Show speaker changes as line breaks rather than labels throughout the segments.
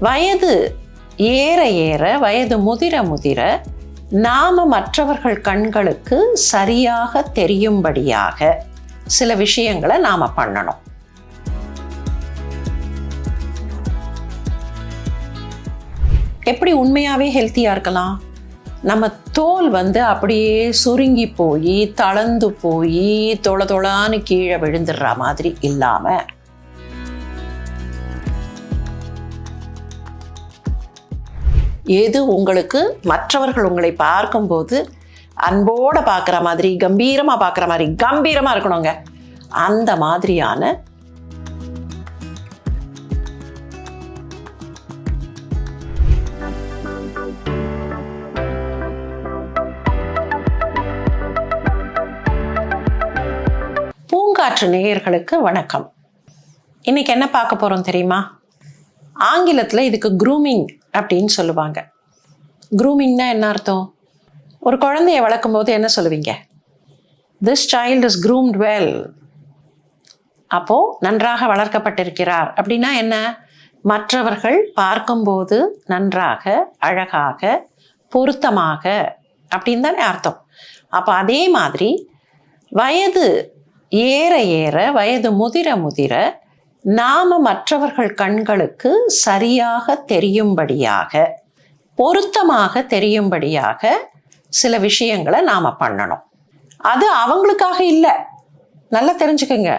வயது ஏற ஏற வயது முதிர முதிர நாம மற்றவர்கள் கண்களுக்கு சரியாக தெரியும்படியாக சில விஷயங்களை நாம பண்ணணும். எப்படி உண்மையாவே ஹெல்த்தியா இருக்கலாம்? நம்ம தோல் வந்து அப்படியே சுருங்கி போய் தளர்ந்து போய் தொள தொளான்னு கீழே விழுந்துடுற மாதிரி இல்லாமல் எது உங்களுக்கு மற்றவர்கள் உங்களை பார்க்கும்போது அன்போடு பார்க்குற மாதிரி கம்பீரமாக பார்க்குற மாதிரி கம்பீரமாக இருக்கணுங்க. அந்த மாதிரியான பூங்காற்று நேயர்களுக்கு வணக்கம். இன்னைக்கு என்ன பார்க்க போகிறோம் தெரியுமா? ஆங்கிலத்தில் இதுக்கு க்ரூமிங் அப்படின்னு சொல்லுவாங்க. க்ரூமிங்னா என்ன அர்த்தம்? ஒரு குழந்தைய வளர்க்கும் போது என்ன சொல்லுவீங்க? This child is groomed well அப்போது நன்றாக வளர்க்கப்பட்டிருக்கிறார். அப்படின்னா என்ன? மற்றவர்கள் பார்க்கும்போது நன்றாக அழகாக பொருத்தமாக அப்படின்னு தானே அர்த்தம். அப்போ அதே மாதிரி வயது ஏற ஏற வயது முதிர முதிர நாம மற்றவர்கள் கண்களுக்கு சரியாக தெரியும்படியாக பொருத்தமாக தெரியும்படியாக சில விஷயங்களை நாம் பண்ணணும். அது அவங்களுக்காக இல்லை. நல்லா தெரிஞ்சுக்கோங்க.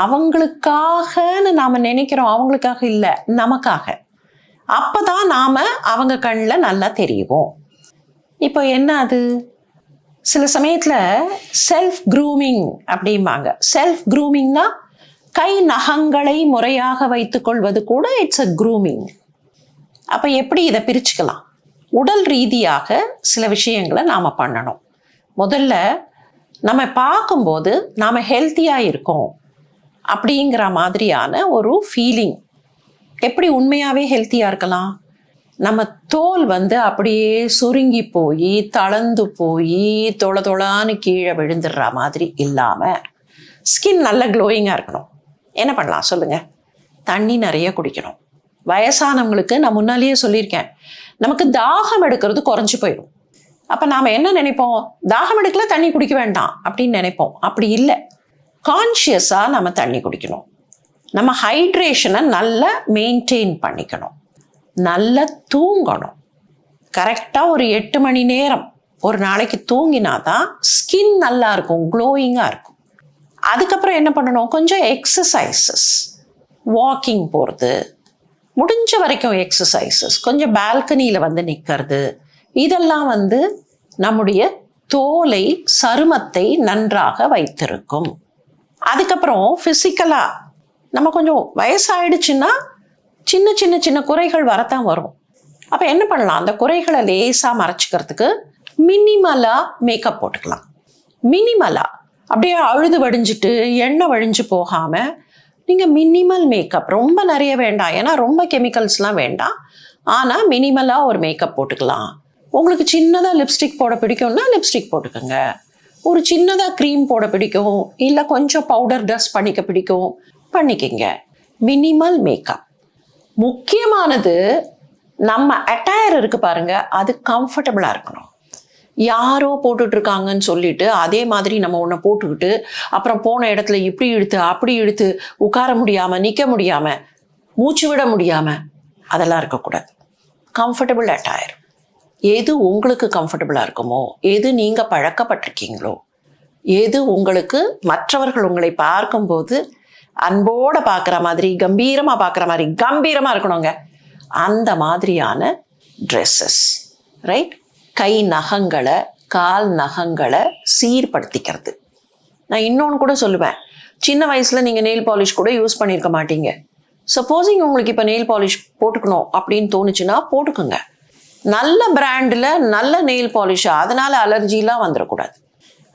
அவங்களுக்காகன்னு நாம் நினைக்கிறோம். அவங்களுக்காக இல்லை. நமக்காக. அப்போ தான் நாம் அவங்க கண்ணில் நல்லா தெரியுவோம் இப்போ என்ன அது? சில சமயத்தில் செல்ஃப் க்ரூமிங் அப்படிம்பாங்க. செல்ஃப் க்ரூமிங்னா கை நகங்களை முறையாக வைத்துக்கொள்வது கூட இட்ஸ் அ க்ரூமிங் அப்போ எப்படி இதை பிரிச்சுக்கலாம்? உடல் ரீதியாக சில விஷயங்களை நாம் பண்ணணும். முதல்ல நம்ம பார்க்கும்போது நாம் ஹெல்த்தியாக இருக்கோம் அப்படிங்கிற மாதிரியான ஒரு ஃபீலிங் எப்படி உண்மையாகவே ஹெல்த்தியாக இருக்கலாம்? நம்ம தோல் வந்து அப்படியே சுருங்கி போய் தளர்ந்து போய் தொள தொளான்னு கீழே விழுந்துடுற மாதிரி இல்லாமல் ஸ்கின் நல்ல க்ளோயிங்காக இருக்கணும். என்ன பண்ணலாம்? சொல்லுங்கள் தண்ணி நிறைய குடிக்கணும். வயசானவங்களுக்கு நான் முன்னாலேயே சொல்லியிருக்கேன். நமக்கு தாகம் எடுக்கிறது குறைஞ்சி போயிடும். அப்போ நாம் என்ன நினைப்போம்? தாகம் எடுக்கல தண்ணி குடிக்க வேண்டாம் அப்படின்னு நினைப்போம். அப்படி இல்லை. கான்ஷியஸாக நம்ம தண்ணி குடிக்கணும். நம்ம ஹைட்ரேஷனை நல்லா மெயின்டைன் பண்ணிக்கணும். நல்லா தூங்கணும். கரெக்டாக ஒரு எட்டு மணி நேரம் ஒரு நாளைக்கு தூங்கினா தான் ஸ்கின் நல்லா இருக்கும் க்ளோயிங்காக இருக்கும். அதுக்கப்புறம் என்ன பண்ணணும்? கொஞ்சம் எக்ஸசைசஸ் வாக்கிங் போகிறது முடிஞ்ச வரைக்கும் எக்ஸசைசஸ் கொஞ்சம் பால்கனியில் வந்து நிற்கிறது இதெல்லாம் வந்து நம்முடைய தோலை சருமத்தை நன்றாக வைத்திருக்கும். அதுக்கப்புறம் ஃபிசிக்கலாக நம்ம கொஞ்சம் வயசாயிடுச்சுன்னா சின்ன சின்ன சின்ன குறைகள் வரத்தான் வரும். அப்போ என்ன பண்ணலாம்? அந்த குறைகளை லேசாக மறைச்சிக்கிறதுக்கு மினிமலாக மேக்கப் போட்டுக்கலாம். மினிமலாக அப்படியே அழுது வடிஞ்சிட்டு எண்ணெய் வழிஞ்சு போகாமல் நீங்கள் மினிமல் மேக்கப் ரொம்ப நிறைய வேண்டாம். ஏன்னா ரொம்ப கெமிக்கல்ஸ்லாம் வேண்டாம். ஆனால் மினிமலாக ஒரு மேக்கப் போட்டுக்கலாம். உங்களுக்கு சின்னதாக லிப்ஸ்டிக் போட பிடிக்கும்னா லிப்ஸ்டிக் போட்டுக்கோங்க. ஒரு சின்னதாக க்ரீம் போட பிடிக்கும். இல்லை கொஞ்சம் பவுடர் டஸ்ட் பண்ணிக்க பிடிக்கும். பண்ணிக்கங்க. மினிமல் மேக்கப் முக்கியமானது நம்ம அட்டையர் இருக்கு பாருங்க. அது கம்ஃபர்டபுளாக இருக்கணும். யாரோ போட்டுட்டு இருக்காங்கன்னு சொல்லிட்டு அதே மாதிரி நம்ம ஒன்றை போட்டுக்கிட்டு அப்புறம் போன இடத்துல இப்படி இழுத்து அப்படி இழுத்து உட்கார முடியாமல் நிற்க முடியாமல் மூச்சு விட முடியாமல் அதெல்லாம் இருக்கக்கூடாது. கம்ஃபர்டபுள் அட்டையர் எது உங்களுக்கு கம்ஃபர்டபுளாக இருக்குமோ எது நீங்கள் பழக்கப்பட்டிருக்கீங்களோ எது உங்களுக்கு மற்றவர்கள் உங்களை பார்க்கும்போது அன்போடு பார்க்குற மாதிரி கம்பீரமாக பார்க்குற மாதிரி கம்பீரமாக இருக்கணுங்க. அந்த மாதிரியான ட்ரெஸ்ஸஸ் ரைட் கை நகங்களை கால் நகங்களை சீர்படுத்திக்கிறது. நான் இன்னொன்று கூட சொல்லுவேன். சின்ன வயசில் நீங்கள் நெயில் பாலிஷ் கூட யூஸ் பண்ணியிருக்க மாட்டீங்க. சப்போஸிங் உங்களுக்கு இப்போ நெயில் பாலிஷ் போட்டுக்கணும் அப்படின்னு தோணுச்சுன்னா போட்டுக்கோங்க. நல்ல பிராண்டில் நல்ல நெயில் பாலிஷ் அதனால் அலர்ஜிலாம் வந்துடக்கூடாது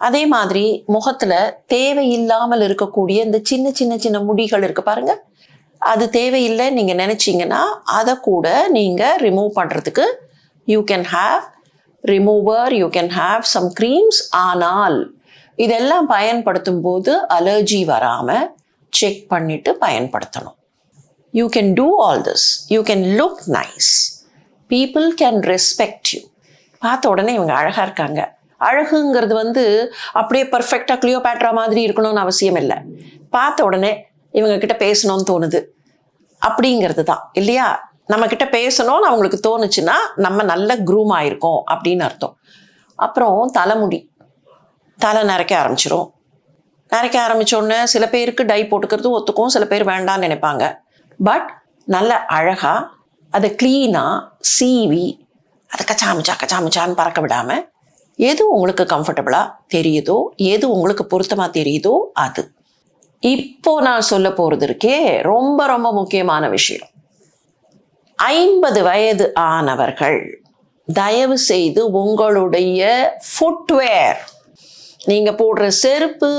அதே மாதிரி முகத்தில் தேவையில்லாமல் இருக்கக்கூடிய இந்த சின்ன சின்ன சின்ன முடிகள் இருக்கு பாருங்கள் அது தேவையில்லை நீங்கள் நினச்சிங்கன்னா அதை கூட நீங்கள் ரிமூவ் பண்ணுறதுக்கு you can have remover you can have some creams ஆனால் இதெல்லாம் பயன்படுத்தும் போது அலர்ஜி வராமல் செக் பண்ணிட்டு பயன்படுத்தணும். You can do all this you can look nice people can respect you பார்த்த உடனே இவங்க அழகாக இருக்காங்க. அழகுங்கிறது வந்து அப்படியே பர்ஃபெக்டாக கிளியோபேட்ரா மாதிரி இருக்கணும்னு அவசியம் இல்லை. பார்த்த உடனே இவங்க கிட்ட பேசணும்னு தோணுது. அப்படிங்கிறது தான். இல்லையா? நம்ம கிட்ட பேசணும்னு அவங்களுக்கு தோணுச்சுன்னா நம்ம நல்ல குரூம் ஆயிருக்கோம் அப்படின்னு அர்த்தம். அப்புறம் தலைமுடி. தலை நரைக்க ஆரம்பிச்சிரும். நரைக்க ஆரம்பிச்ச உடனே சில பேருக்கு டை போட்டுக்கிறது ஒத்துக்கும் சில பேர் வேண்டாம்னு நினைப்பாங்க. பட் நல்ல அழகா அதை க்ளீனாக சீவி அதை கச்சாமிச்சா கச்சாமிச்சான்னு பறக்க விடாமல் எது உங்களுக்கு கம்ஃபர்டபுளாக தெரியுதோ எது உங்களுக்கு பொருத்தமாக தெரியுதோ அது. இப்போ நான் சொல்ல போகிறது இருக்கே ரொம்ப ரொம்ப முக்கியமான விஷயம். ஐம்பது வயது ஆனவர்கள் தயவு செய்து உங்களுடைய ஃபுட்வேர் நீங்கள் போடுற செருப்பு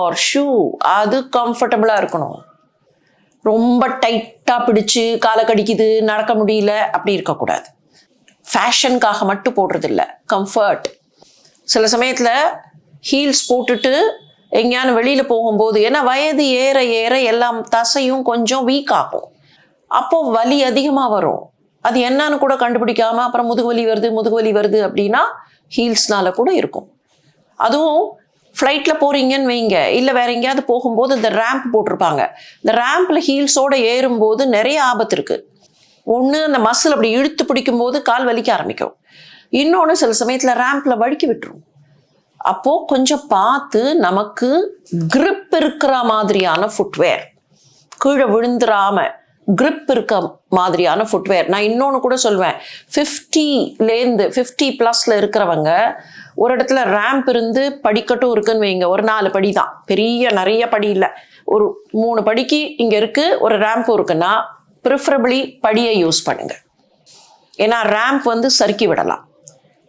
ஆர் ஷூ அது கம்ஃபர்டபுளாக இருக்கணும். ரொம்ப டைட்டாக பிடிச்சு காலை கடிக்குது நடக்க முடியல அப்படி இருக்கக்கூடாது. ஃபேஷனுக்காக மட்டும் போடுறதில்ல. கம்ஃபர்ட் சில சமயத்தில் ஹீல்ஸ் போட்டுட்டு எங்கேயான வெளியில் போகும்போது ஏன்னா வயது ஏற ஏற எல்லாம் தசையும் கொஞ்சம் வீக் ஆகும். அப்போ வலி அதிகமாக வரும். அது என்னன்னு கூட கண்டுபிடிக்காம அப்புறம் முதுகுவலி வருது முதுகுவலி வருது அப்படின்னா ஹீல்ஸ்னால கூட இருக்கும். அதுவும் ஃப்ளைட்டில் போகிறீங்கன்னு வைங்க. இல்லை வேற எங்கேயாவது போகும்போது இந்த ரேம்ப் போட்டிருப்பாங்க. இந்த ரேம்பில் ஹீல்ஸோடு ஏறும்போது நிறைய ஆபத்து இருக்குது ஒன்று அந்த மசில் அப்படி இழுத்து பிடிக்கும்போது கால் வலிக்க ஆரம்பிக்கும். இன்னொன்று சில சமயத்தில் ரேம்பில் வழுக்கி விட்டுரும். அப்போது கொஞ்சம் பார்த்து நமக்கு கிரிப் இருக்கிற மாதிரியான ஃபுட்வேர் கீழே விழுந்துடாமல் கிரிப் இருக்க மாதிரியான ஃபுட்வேர் நான் இன்னொன்று கூட சொல்வேன். ஃபிஃப்டிலேருந்து ஃபிஃப்டி ப்ளஸில் இருக்கிறவங்க ஒரு இடத்துல ரேம்ப் இருந்து படிக்கட்டும் இருக்குன்னு வைங்க. ஒரு நாலு படி தான் பெரிய நிறைய படி இல்லை. ஒரு மூணு படிக்கு இங்கே இருக்குது ஒரு ரேம்ப் இருக்குன்னா ப்ரிஃபரபிளி படியை யூஸ் பண்ணுங்க. ஏன்னா ரேம்ப் வந்து சறுக்கி விடலாம்.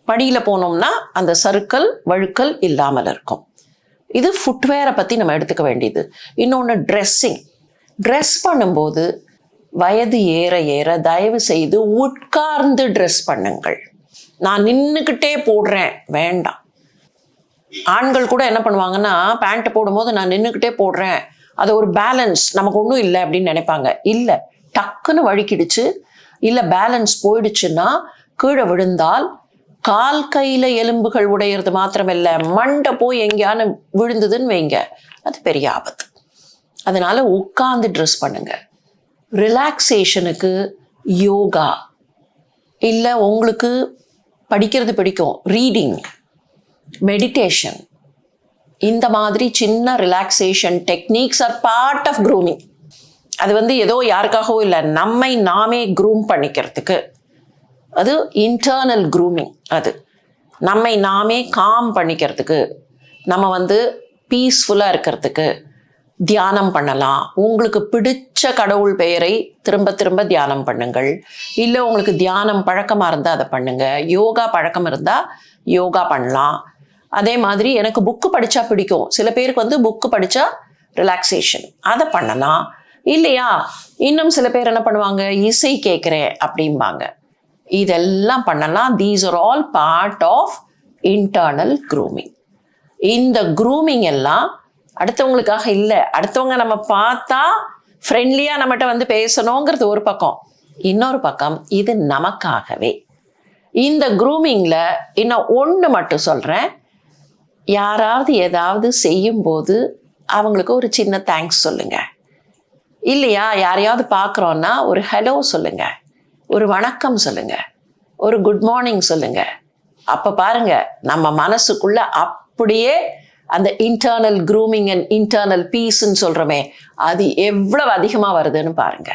படியில் போனோம்னா அந்த சறுக்கல் வழுக்கல் இல்லாமல் இருக்கும். இது ஃபுட்வேரை பற்றி நம்ம எடுத்துக்க வேண்டியது. இன்னொன்று ட்ரெஸ்ஸிங் ட்ரெஸ் பண்ணும்போது வயது ஏற ஏற தயவு செய்து உட்கார்ந்து ட்ரெஸ் பண்ணுங்கள். நான் நின்றுக்கிட்டே போடுறேன். வேண்டாம். ஆண்கள் கூட என்ன பண்ணுவாங்கன்னா பேண்ட் போடும்போது நான் நின்றுக்கிட்டே போடுறேன். அது ஒரு பேலன்ஸ் நமக்கு ஒன்றும் இல்லை அப்படின்னு நினைப்பாங்க. இல்லை டக்குன்னு வழுக்கிடுச்சு. இல்லை பேலன்ஸ் போயிடுச்சுன்னா கீழே விழுந்தால் கால் கையில் எலும்புகள் உடையிறது மாத்திரமில்ல. மண்டை போய் எங்கேயானு விழுந்ததுன்னு வைங்க. அது பெரிய ஆபத்து. அதனால உட்காந்து ட்ரெஸ் பண்ணுங்கள் ரிலாக்ஸேஷனுக்கு யோகா இல்லை உங்களுக்கு படிக்கிறது பிடிக்கும் ரீடிங் மெடிடேஷன் இந்த மாதிரி சின்ன relaxation techniques are part of grooming அது வந்து ஏதோ யாருக்காகவும் இல்லை நம்மை நாமே க்ரூம் பண்ணிக்கிறதுக்கு. அது இன்டர்னல் க்ரூமிங் அது. நம்மை நாமே காம் பண்ணிக்கிறதுக்கு. நம்ம வந்து பீஸ்ஃபுல்லாக இருக்கிறதுக்கு. தியானம் பண்ணலாம். உங்களுக்கு பிடிச்ச கடவுள் பெயரை திரும்ப திரும்ப தியானம் பண்ணுங்கள். இல்லை உங்களுக்கு தியானம் பழக்கமாக இருந்தால் அதை பண்ணுங்க. யோகா பழக்கம் இருந்தால் யோகா பண்ணலாம். அதே மாதிரி எனக்கு புக்கு படித்தா பிடிக்கும். சில பேருக்கு வந்து புக்கு படித்தா ரிலாக்ஸேஷன் அதை பண்ணலாம். இல்லையா? இன்னும் சில பேர் என்ன பண்ணுவாங்க? இசை கேட்குறேன் அப்படிம்பாங்க. இதெல்லாம் பண்ணலாம். These are all part of internal grooming இந்த க்ரூமிங் எல்லாம் அடுத்தவங்களுக்காக இல்லை. அடுத்தவங்க நம்ம பார்த்தா ஃப்ரெண்ட்லியாக நம்மகிட்ட வந்து பேசணுங்கிறது ஒரு பக்கம். இன்னொரு பக்கம் இது நமக்காகவே. இந்த க்ரூமிங்கில் இன்னும் ஒன்று மட்டும் சொல்கிறேன் யாராவது ஏதாவது செய்யும்போது அவங்களுக்கு ஒரு சின்ன தேங்க்ஸ் சொல்லுங்கள் இல்லையா? யாரையாவது பார்க்குறோன்னா ஒரு ஹலோ சொல்லுங்கள் ஒரு வணக்கம் சொல்லுங்கள் ஒரு குட் மார்னிங் சொல்லுங்கள் அப்போ பாருங்கள் நம்ம மனசுக்குள்ளே அப்படியே அந்த இன்டர்னல் க்ரூமிங் அண்ட் இன்டர்னல் பீஸ்ன்னு சொல்கிறோமே அது எவ்வளவு அதிகமாக வருதுன்னு பாருங்க.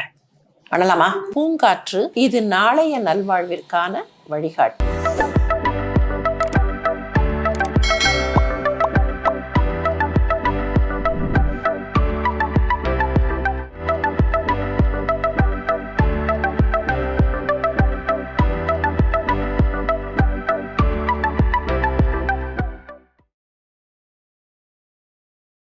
பண்ணலாமா? பூங்காற்று இது நாளைய நல்வாழ்விற்கான வழிகாட்டு.